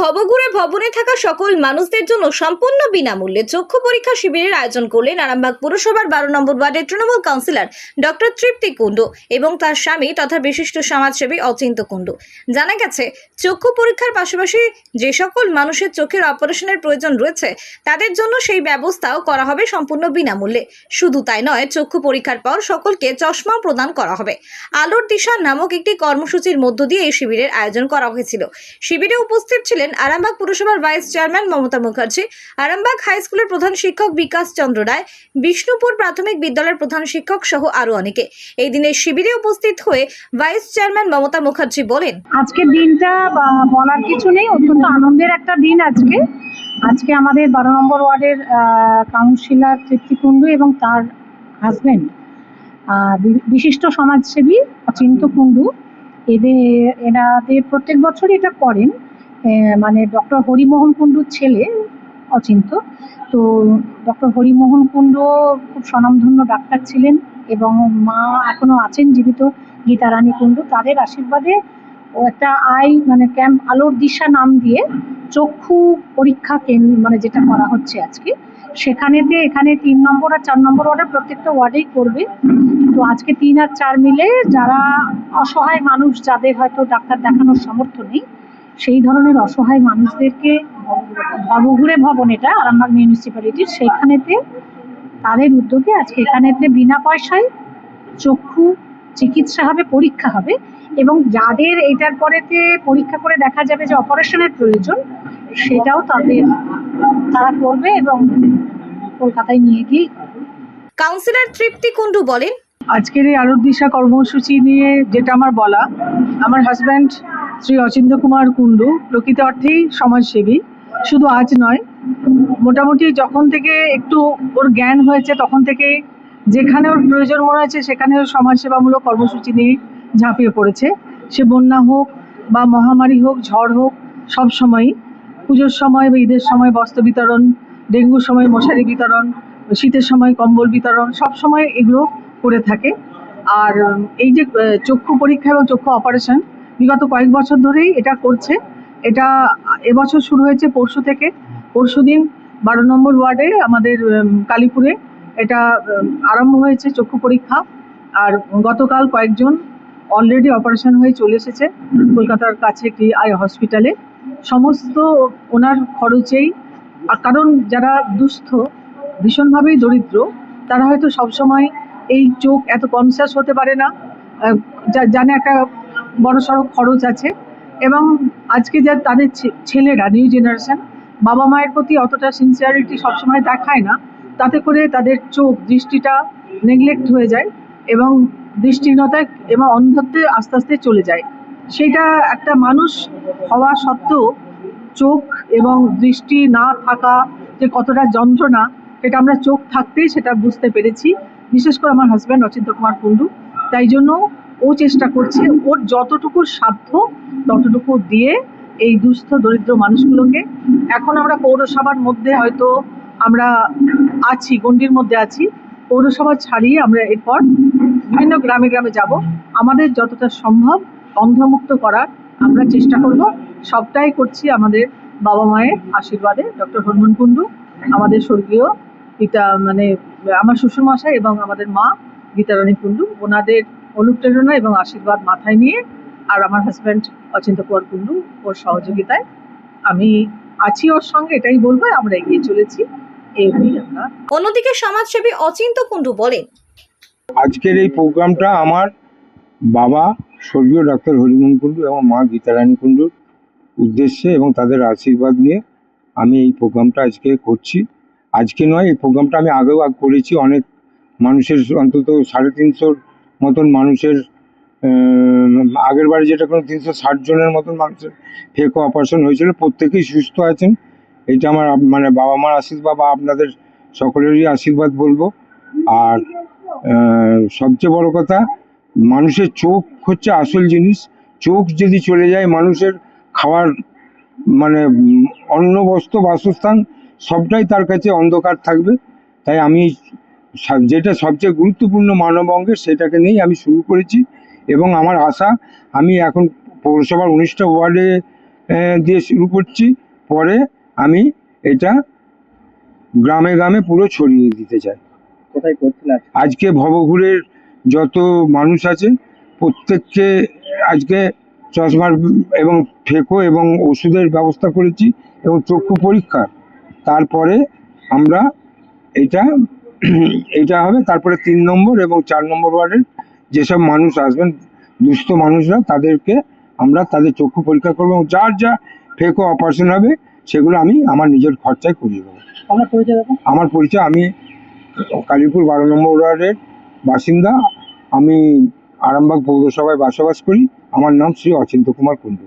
ভবঘুরে ভবনে থাকা সকল মানুষদের জন্য সম্পূর্ণ বিনামূল্যে চক্ষু পরীক্ষা শিবিরের আয়োজন করলেন আরামবাগ পুরসভার বারো নম্বর ওয়ার্ডের তৃণমূল কাউন্সিলর ডক্টর তৃপ্তি কুণ্ডু এবং তার স্বামী তথা বিশিষ্ট সমাজসেবী অচিন্ত কুণ্ডু। জানা গেছে, চক্ষু পরীক্ষার পাশাপাশি যে সকল মানুষের চোখের অপারেশনের প্রয়োজন রয়েছে, তাদের জন্য সেই ব্যবস্থাও করা হবে সম্পূর্ণ বিনামূল্যে। শুধু তাই নয়, চক্ষু পরীক্ষার পর সকলকে চশমাও প্রদান করা হবে। আলোর দিশা নামক একটি কর্মসূচির মধ্য দিয়ে এই শিবিরের আয়োজন করা হয়েছিল। শিবিরে উপস্থিত ছিলেন আরামবাগ পুরসভার vice chairman Mamata Mukherjee. Arambagh high স্কুলের প্রধান শিক্ষক বিকাশ চন্দ্র রায়, বিষ্ণুপুর প্রাথমিক বিদ্যালয়ের প্রধান শিক্ষক সহ আরও অনেকে। এই দিনের শিবিরে উপস্থিত হয়ে ভাইস চেয়ারম্যান মমতা মুখার্জি বলেন, আজকের দিনটা বলার কিছু নেই, অত্যন্ত আনন্দের একটা দিন আজকে। আজকে আমাদের বারো নম্বর ওয়ার্ডের কাউন্সিলর তৃপ্তি কুণ্ডু এবং তার হাজবেন্ড বিশিষ্ট সমাজসেবী অচিন্ত কুণ্ডু। এদের, এনাদের প্রত্যেক বছরই এটা করেন। মানে ডক্টর হরিমোহন কুণ্ডুর ছেলে, অচিন্ত। তো ডক্টর হরিমোহন কুণ্ডু খুব স্বনামধন্য ডাক্তার ছিলেন এবং মা এখনও আছেন জীবিত, গীতারানী কুণ্ডু। তাদের আশীর্বাদে ও একটা আই মানে ক্যাম্প আলোর দিশা নাম দিয়ে চক্ষু পরীক্ষা কেন্দ্র মানে যেটা করা হচ্ছে আজকে, সেখানেতে এখানে তিন নম্বর আর চার নম্বর ওয়ার্ডে প্রত্যেকটা ওয়ার্ডেই করবে। তো আজকে তিন আর চার মিলে যারা অসহায় মানুষ, যাদের হয়তো ডাক্তার দেখানোর সামর্থ্য নেই সেই ধরনের অসহায় মানুষদেরকে ভবঘুরে ভবন এটা আরামবাগ মিউনিসিপ্যালিটির সেইখানেতে তাদের উদ্যোগে আজকে এখানেতে বিনা পয়সায় চক্ষু চিকিৎসা হবে পরীক্ষা হবে এবং যাদের এটার পরেতে পরীক্ষা করে দেখা যাবে যে অপারেশনের প্রয়োজন সেটাও তাদের তারা করবে এবং কলকাতায় নিয়ে গিয়ে কাউন্সিলর তৃপ্তি কুণ্ডু বলেন আজকের এই আলোর দিশা কর্মসূচি নিয়ে যেটা আমার বলা আমার হাজব্যান্ড শ্রী অচিন্ত কুমার কুণ্ডু, প্রকৃত অর্থেই সমাজসেবী। শুধু আজ নয়, মোটামুটি যখন থেকে একটু ওর জ্ঞান হয়েছে, তখন থেকে যেখানে ওর প্রয়োজন মনে হয়েছে, সেখানে ও সমাজসেবামূলক কর্মসূচি নিয়ে ঝাঁপিয়ে পড়েছে। সে বন্যা হোক বা মহামারী হোক, ঝড় হোক, সব সময়ই। পুজোর সময় বা ঈদের সময় বস্ত্র বিতরণ, ডেঙ্গুর সময় মশারি বিতরণ, শীতের সময় কম্বল বিতরণ, সব সময় এগুলো করে থাকে। আর এই যে চক্ষু পরীক্ষা এবং চক্ষু অপারেশন বিগত কয়েক বছর ধরেই এটা করছে। এটা এবছর শুরু হয়েছে পরশু থেকে। পরশু দিন বারো নম্বর ওয়ার্ডে আমাদের কালীপুরে এটা আরম্ভ হয়েছে চক্ষু পরীক্ষা। আর গতকাল কয়েকজন অলরেডি অপারেশন হয়ে চলে এসেছে কলকাতার কাছে একটি আই হসপিটালে সমস্ত ওনার খরচেই কারণ যারা দুস্থ, ভীষণভাবেই দরিদ্র, তারা হয়তো সবসময় এই চোখ এত কনসিয়াস হতে পারে না। জানে একটা বড় সড়ো খরচ আছে এবং আজকে যা তাদের ছেলেরা নিউ জেনারেশন বাবা মায়ের প্রতি অতটা সিনসিয়ারিটি সবসময় দেখায় না। তাতে করে তাদের চোখ, দৃষ্টিটা নেগলেক্ট হয়ে যায় এবং দৃষ্টিহীনতায় এবং অন্ধত্বে আস্তে আস্তে চলে যায়। সেইটা একটা মানুষ হওয়া সত্ত্বেও চোখ এবং দৃষ্টি না থাকা যে কতটা যন্ত্রণা, সেটা আমরা চোখ থাকতেই সেটা বুঝতে পেরেছি। বিশেষ করে আমার হাজব্যান্ড অচিন্ত কুমার কুণ্ডু। তাই জন্য ও চেষ্টা করছে, ওর যতটুকু সাধ্য ততটুকু দিয়ে এই দুস্থ, দরিদ্র মানুষগুলোকে। এখন আমরা পৌরসভার মধ্যে হয়তো আমরা আছি, গণ্ডির মধ্যে আছি। পৌরসভা ছাড়িয়ে আমরা এরপর বিভিন্ন গ্রামে গ্রামে যাব। আমাদের যতটা সম্ভব অন্ধমুক্ত করার আমরা চেষ্টা করব। সবটাই করছি আমাদের বাবা মায়ের আশীর্বাদে। ডক্টর হরমোন কুণ্ডু, আমাদের স্বর্গীয় পিতা মানে আমার শ্বশুরমশাই এবং আমাদের মা গীতারানী কুণ্ডু, ওনাদের অনুপ্রেরণা এবং আশীর্বাদ মাথায় নিয়ে আর আমার হাজব্যান্ড অচিন্ত কুমার কুণ্ডু ওর সহযোগিতায় আমি আছি ওর সঙ্গে এটাই বলব আমরা এগিয়ে চলেছি। এই অন্যদিকে সমাজসেবী অচিন্ত কুণ্ডু বলেন আজকের এই প্রোগ্রামটা আমার বাবা স্বর্গীয় ডাক্তার হরিমোহন কুণ্ডু এবং মা গীতারানী কুণ্ডুর উদ্দেশ্যে এবং তাদের আশীর্বাদ নিয়ে আমি এই প্রোগ্রামটা আজকে করছি। আজকে নয় এই প্রোগ্রামটা আমি আগেও আগ করেছি। অনেক মানুষের অন্তত সাড়ে তিনশোর মতন মানুষের আগের বারে যেটা কোনো তিনশো ষাট জনের মতন মানুষের ফেক অপারেশন হয়েছিল, প্রত্যেকেই সুস্থ আছেন। এটা আমার মানে বাবা মার আশীর্বাদ বা আপনাদের সকলেরই আশীর্বাদ বলব। আর সবচেয়ে বড় কথা, মানুষের চোখ হচ্ছে আসল জিনিস। চোখ যদি চলে যায়, মানুষের খাওয়ার মানে অন্ন, বস্ত্র, বাসস্থান সবটাই তার কাছে অন্ধকার থাকবে। তাই আমি যেটা সবচেয়ে গুরুত্বপূর্ণ মানব অঙ্গের সেটাকে নিয়েই আমি শুরু করেছি। এবং আমার আশা আমি এখন পৌরসভার উনিশটা ওয়ার্ডে দিয়ে শুরু করছি। পরে আমি এটা গ্রামে গ্রামে পুরো ছড়িয়ে দিতে চাই। কোথায় আজকে? আজকে ভবঘুরের যত মানুষ আছে প্রত্যেককে আজকে চশমার এবং ফেকো এবং ওষুধের ব্যবস্থা করেছি এবং চক্ষু পরীক্ষা। তারপরে আমরা এটা এটা হবে তারপরে তিন নম্বর এবং চার নম্বর ওয়ার্ডের যেসব মানুষ আসবেন দুস্থ মানুষরা তাদেরকে আমরা তাদের চক্ষু পরীক্ষা করব এবং যার যা ফেকো অপারেশন হবে সেগুলো আমি আমার নিজের খরচায় করিয়ে দেবো। আপনার পরিচয় আমার পরিচয় আমি কালীপুর বারো নম্বর ওয়ার্ডের বাসিন্দা। আমি আরামবাগ পৌরসভায় বসবাস করি। আমার নাম শ্রী অচিন্ত কুমার কুণ্ডু।